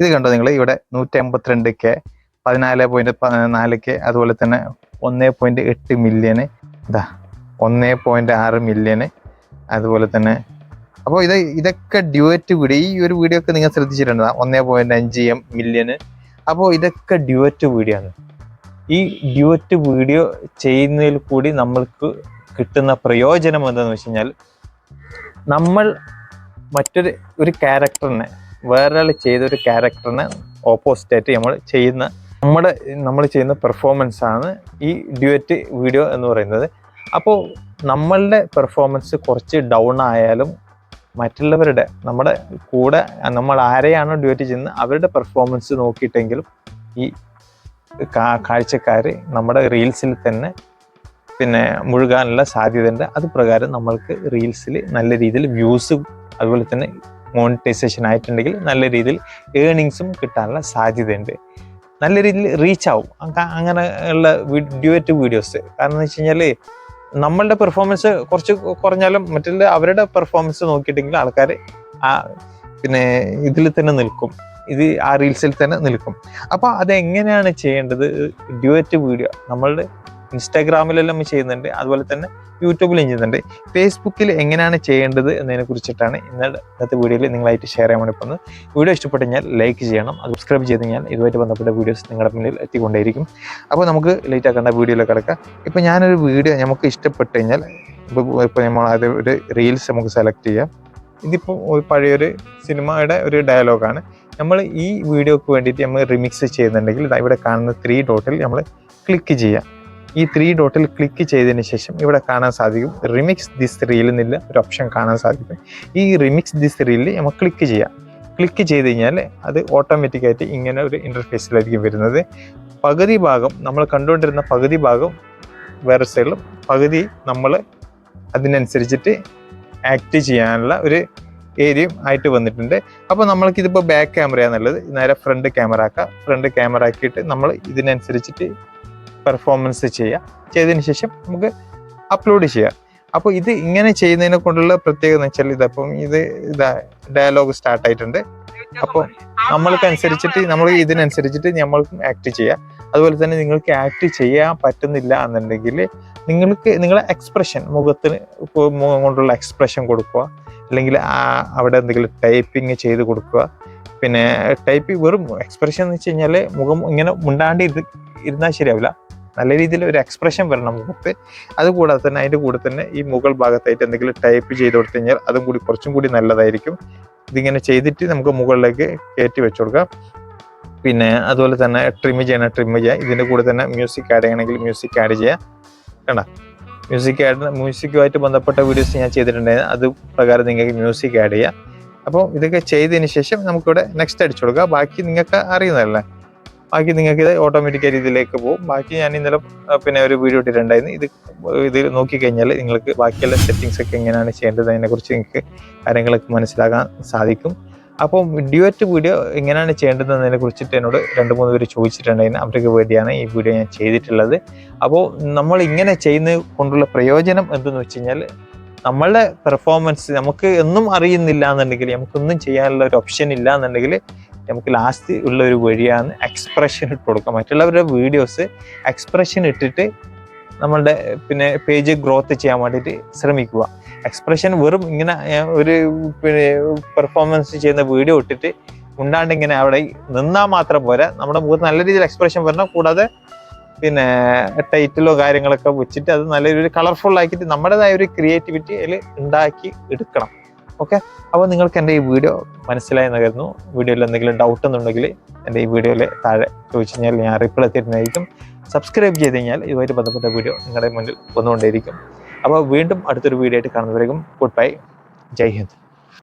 ഇത് കണ്ടോ നിങ്ങൾ ഇവിടെ നൂറ്റി അമ്പത്തിരണ്ട് കെ പതിനാല് പോയിന്റ് നാല് കെ അതുപോലെ തന്നെ ഒന്ന് പോയിന്റ് എട്ട് മില്യന് ഇതാ ഒന്ന് പോയിന്റ് ആറ് മില്യന് അതുപോലെ തന്നെ. അപ്പോൾ ഇത് ഇതൊക്കെ ഡ്യുവറ്റ് വീഡിയോ ഈ ഒരു വീഡിയോ ഒക്കെ നിങ്ങൾ ശ്രദ്ധിച്ചിട്ടുണ്ടാ? ഒന്നേ പോയിന്റ് അഞ്ച് എം മില്യന് അപ്പോൾ ഇതൊക്കെ ഡ്യുവറ്റ് വീഡിയോ ആണ്. ഈ ഡ്യുവറ്റ് വീഡിയോ ചെയ്യുന്നതിൽ കൂടി നമ്മൾക്ക് കിട്ടുന്ന പ്രയോജനം എന്താണെന്ന് വെച്ച് കഴിഞ്ഞാൽ നമ്മൾ മറ്റൊരു ഒരു ക്യാരക്ടറിനെ വേറൊരാൾ ചെയ്ത ഒരു ക്യാരക്ടറിനെ ഓപ്പോസിറ്റ് ആയിട്ട് നമ്മൾ ചെയ്യുന്ന നമ്മുടെ നമ്മൾ ചെയ്യുന്ന പെർഫോമൻസ് ആണ് ഈ ഡ്യുവറ്റ് വീഡിയോ എന്ന് പറയുന്നത്. അപ്പോൾ നമ്മളുടെ പെർഫോമൻസ് കുറച്ച് ഡൗൺ ആയാലും മറ്റുള്ളവരുടെ നമ്മുടെ കൂടെ നമ്മൾ ആരെയാണോ ഡ്യൂറ്റി ചെയ്യുന്നത് അവരുടെ പെർഫോമൻസ് നോക്കിയിട്ടെങ്കിലും ഈ കാഴ്ചക്കാർ നമ്മുടെ റീൽസിൽ തന്നെ പിന്നെ മുഴുകാനുള്ള സാധ്യതയുണ്ട്. അത് പ്രകാരം നമ്മൾക്ക് റീൽസിൽ നല്ല രീതിയിൽ വ്യൂസ് അതുപോലെ തന്നെ മോണിറ്റൈസേഷൻ ആയിട്ടുണ്ടെങ്കിൽ നല്ല രീതിയിൽ ഏണിങ്സും കിട്ടാനുള്ള സാധ്യതയുണ്ട്. നല്ല രീതിയിൽ റീച്ച് ആവും. അങ്ങ- അങ്ങനെ ഉള്ള ഡ്യുവറ്റ് വീഡിയോസ് കാരണം എന്ന് വെച്ച് കഴിഞ്ഞാൽ നമ്മളുടെ പെർഫോമൻസ് കുറച്ച് കുറഞ്ഞാലും മറ്റുള്ള അവരുടെ പെർഫോമൻസ് നോക്കിയിട്ടെങ്കിൽ ആൾക്കാർ ആ പിന്നെ ഇതിൽ തന്നെ നിൽക്കും. ഇത് ആ റീൽസിൽ തന്നെ നിൽക്കും. അപ്പോൾ അതെങ്ങനെയാണ് ചെയ്യേണ്ടത്? ഡ്യുവറ്റ് വീഡിയോ നമ്മളുടെ ഇൻസ്റ്റാഗ്രാമിലെല്ലാം ചെയ്യുന്നുണ്ട്. അതുപോലെ തന്നെ യൂട്യൂബിലും ചെയ്യുന്നുണ്ട്. ഫേസ്ബുക്കിൽ എങ്ങനെയാണ് ചെയ്യേണ്ടത് എന്നതിനെ കുറിച്ചിട്ടാണ് ഇന്നത്തെ വീഡിയോയിൽ നിങ്ങളായിട്ട് ഷെയർ ചെയ്യാൻ വേണ്ടി പോകുന്നത്. വീഡിയോ ഇഷ്ടപ്പെട്ട് കഴിഞ്ഞാൽ ലൈക്ക് ചെയ്യണം സബ്സ്ക്രൈബ് ചെയ്ത് കഴിഞ്ഞാൽ ഇതുമായിട്ട് ബന്ധപ്പെട്ട വീഡിയോസ് നിങ്ങളുടെ മുന്നിൽ എത്തിക്കൊണ്ടേയിരിക്കും. അപ്പോൾ നമുക്ക് ലേറ്റ് ആക്കേണ്ട വീഡിയോയിലേക്ക് കിടക്കാം. ഇപ്പോൾ ഞാനൊരു വീഡിയോ നമുക്ക് ഇഷ്ടപ്പെട്ട് കഴിഞ്ഞാൽ ഇപ്പോൾ ഇപ്പോൾ നമ്മൾ അത് ഒരു റീൽസ് നമുക്ക് സെലക്ട് ചെയ്യാം. ഇതിപ്പോൾ പഴയൊരു സിനിമയുടെ ഒരു ഡയലോഗാണ് നമ്മൾ ഈ വീഡിയോക്ക് വേണ്ടിയിട്ട് നമ്മൾ റിമിക്സ് ചെയ്യുന്നുണ്ടെങ്കിൽ ഇവിടെ കാണുന്ന ത്രീ ഡോട്ടിൽ നമ്മൾ ക്ലിക്ക് ചെയ്യാം. ഈ ത്രീ ഡോട്ടിൽ ക്ലിക്ക് ചെയ്തതിന് ശേഷം ഇവിടെ കാണാൻ സാധിക്കും. റിമിക്സ് ദിസ് റീൽ എന്നുള്ള ഒരു ഓപ്ഷൻ കാണാൻ സാധിക്കും. ഈ റിമിക്സ് ദിസ് റീലിൽ നമ്മൾ ക്ലിക്ക് ചെയ്യാം. ക്ലിക്ക് ചെയ്ത് കഴിഞ്ഞാൽ അത് ഓട്ടോമാറ്റിക്കായിട്ട് ഇങ്ങനെ ഒരു ഇന്റർഫേസിലായിരിക്കും വരുന്നത്. പകുതി ഭാഗം നമ്മൾ കണ്ടുകൊണ്ടിരുന്ന പകുതി ഭാഗം വേറെ സൈഡിലും പകുതി നമ്മൾ അതിനനുസരിച്ചിട്ട് ആക്ട് ചെയ്യാനുള്ള ഒരു ഏരിയയും ആയിട്ട് വന്നിട്ടുണ്ട്. അപ്പോൾ നമ്മൾക്ക് ഇതിപ്പോൾ ബാക്ക് ക്യാമറയാണെന്നുള്ളത് നേരെ ഫ്രണ്ട് ക്യാമറ ആക്കാം. ഫ്രണ്ട് ക്യാമറ ആക്കിയിട്ട് നമ്മൾ ഇതിനനുസരിച്ചിട്ട് പെർഫോമൻസ് ചെയ്യുക ചെയ്തതിന് ശേഷം നമുക്ക് അപ്ലോഡ് ചെയ്യാം. അപ്പോൾ ഇത് ഇങ്ങനെ ചെയ്യുന്നതിനെ കൊണ്ടുള്ള പ്രത്യേകത എന്ന് വെച്ചാൽ ഇതപ്പം ഇത് ഇതാ ഡയലോഗ് സ്റ്റാർട്ട് ആയിട്ടുണ്ട്. അപ്പോൾ നമ്മൾക്ക് അനുസരിച്ചിട്ട് നമ്മൾ ഇതിനനുസരിച്ചിട്ട് നമ്മൾക്കും ആക്ട് ചെയ്യാം. അതുപോലെ തന്നെ നിങ്ങൾക്ക് ആക്ട് ചെയ്യാൻ പറ്റുന്നില്ല എന്നുണ്ടെങ്കിൽ നിങ്ങൾക്ക് നിങ്ങളെ എക്സ്പ്രഷൻ മുഖത്തിന് മുഖം കൊണ്ടുള്ള എക്സ്പ്രഷൻ കൊടുക്കുക. അല്ലെങ്കിൽ അവിടെ എന്തെങ്കിലും ടൈപ്പിംഗ് ചെയ്ത് കൊടുക്കുക. പിന്നെ ടൈപ്പ് വെറും എക്സ്പ്രഷൻ എന്ന് വെച്ച് കഴിഞ്ഞാൽ മുഖം ഇങ്ങനെ മുണ്ടാണ്ട് ഇരു ഇരുന്നാൽ ശരിയാവില്ല. നല്ല രീതിയിൽ ഒരു എക്സ്പ്രഷൻ വരണം മുഖത്ത്. അതുകൂടാതെ തന്നെ അതിന്റെ കൂടെ തന്നെ ഈ മുകൾ ഭാഗത്തായിട്ട് എന്തെങ്കിലും ടൈപ്പ് ചെയ്ത് കൊടുത്തു കഴിഞ്ഞാൽ അതും കൂടി കുറച്ചും കൂടി നല്ലതായിരിക്കും. ഇതിങ്ങനെ ചെയ്തിട്ട് നമുക്ക് മുകളിലേക്ക് കയറ്റി വെച്ചു കൊടുക്കാം. പിന്നെ അതുപോലെ തന്നെ ട്രിം ചെയ്യണം ട്രിം ചെയ്യാം. ഇതിന്റെ കൂടെ തന്നെ മ്യൂസിക് ആഡ് ചെയ്യണമെങ്കിൽ മ്യൂസിക് ആഡ് ചെയ്യാം. കണ്ട? മ്യൂസിക് ആഡ് മ്യൂസിക്കുമായിട്ട് ബന്ധപ്പെട്ട വീഡിയോസ് ഞാൻ ചെയ്തിട്ടുണ്ടായിരുന്നു. അത് പ്രകാരം നിങ്ങൾക്ക് മ്യൂസിക് ആഡ് ചെയ്യാം. അപ്പോൾ ഇതൊക്കെ ചെയ്തതിന് ശേഷം നമുക്കിവിടെ നെക്സ്റ്റ് അടിച്ചു കൊടുക്കുക ബാക്കി നിങ്ങൾക്ക് അറിയുന്നതല്ലേ? ബാക്കി നിങ്ങൾക്ക് ഇത് ഓട്ടോമാറ്റിക്കായി ഇതിലേക്ക് പോകും. ബാക്കി ഞാൻ ഇന്നലെ പിന്നെ ഒരു വീഡിയോ ഇട്ടിട്ടുണ്ടായിരുന്നു. ഇത് ഇത് നോക്കിക്കഴിഞ്ഞാൽ നിങ്ങൾക്ക് ബാക്കിയുള്ള സെറ്റിങ്സ് ഒക്കെ എങ്ങനെയാണ് ചെയ്യേണ്ടത് അതിനെക്കുറിച്ച് നിങ്ങൾക്ക് കാര്യങ്ങളൊക്കെ മനസ്സിലാക്കാൻ സാധിക്കും. അപ്പോൾ ഡ്യുവറ്റ് വീഡിയോ എങ്ങനെയാണ് ചെയ്യേണ്ടതെന്നതിനെ കുറിച്ചിട്ട് എന്നോട് രണ്ട് മൂന്ന് പേര് ചോദിച്ചിട്ടുണ്ടായിരുന്നു. അവർക്ക് വേണ്ടിയാണ് ഈ വീഡിയോ ഞാൻ ചെയ്തിട്ടുള്ളത്. അപ്പോൾ നമ്മൾ ഇങ്ങനെ ചെയ്യുന്ന കൊണ്ടുള്ള പ്രയോജനം എന്തെന്ന് വെച്ച് കഴിഞ്ഞാൽ നമ്മളുടെ പെർഫോമൻസ് നമുക്ക് എന്നും അറിയുന്നില്ല എന്നുണ്ടെങ്കിൽ നമുക്കൊന്നും ചെയ്യാനുള്ള ഒരു ഓപ്ഷൻ ഇല്ല എന്നുണ്ടെങ്കിൽ നമുക്ക് ലാസ്റ്റ് ഉള്ള ഒരു വഴിയാണ് എക്സ്പ്രഷൻ ഇട്ട് കൊടുക്കുക മറ്റുള്ളവരുടെ വീഡിയോസ് എക്സ്പ്രഷൻ ഇട്ടിട്ട് നമ്മളുടെ പിന്നെ പേജ് ഗ്രോത്ത് ചെയ്യാൻ വേണ്ടിയിട്ട് ശ്രമിക്കുക. എക്സ്പ്രഷൻ വെറും ഇങ്ങനെ ഒരു പിന്നെ പെർഫോമൻസ് ചെയ്യുന്ന വീഡിയോ ഇട്ടിട്ട് ഉണ്ടാണ്ട് ഇങ്ങനെ അവിടെ നിന്നാൽ മാത്രം പോരാ. നമ്മുടെ മുഖത്ത് നല്ല രീതിയിൽ എക്സ്പ്രഷൻ വരണം. കൂടാതെ പിന്നെ ടൈറ്റിലോ കാര്യങ്ങളൊക്കെ വെച്ചിട്ട് അത് നല്ല ഒരു കളർഫുൾ ആക്കിയിട്ട് നമ്മുടേതായ ഒരു ക്രിയേറ്റിവിറ്റി അതിൽ ഉണ്ടാക്കി എടുക്കണം. ഓക്കെ അപ്പോൾ നിങ്ങൾക്ക് എന്റെ ഈ വീഡിയോ മനസ്സിലായെന്ന് കരുതുന്നു. വീഡിയോയിൽ എന്തെങ്കിലും ഡൗട്ട് എന്നുണ്ടെങ്കിൽ എന്റെ ഈ വീഡിയോയിൽ താഴെ ചോദിച്ചു കഴിഞ്ഞാൽ ഞാൻ റിപ്ലൈ തരുന്നതായിരിക്കും. സബ്സ്ക്രൈബ് ചെയ്ത് കഴിഞ്ഞാൽ ഇതുമായിട്ട് ബന്ധപ്പെട്ട വീഡിയോ നിങ്ങളുടെ മുന്നിൽ വന്നുകൊണ്ടേയിരിക്കും. അപ്പോൾ വീണ്ടും അടുത്തൊരു വീഡിയോ ആയിട്ട് കാണുന്നവരേക്കും ഗുഡ് ബൈ ജയ് ഹിന്ദ്.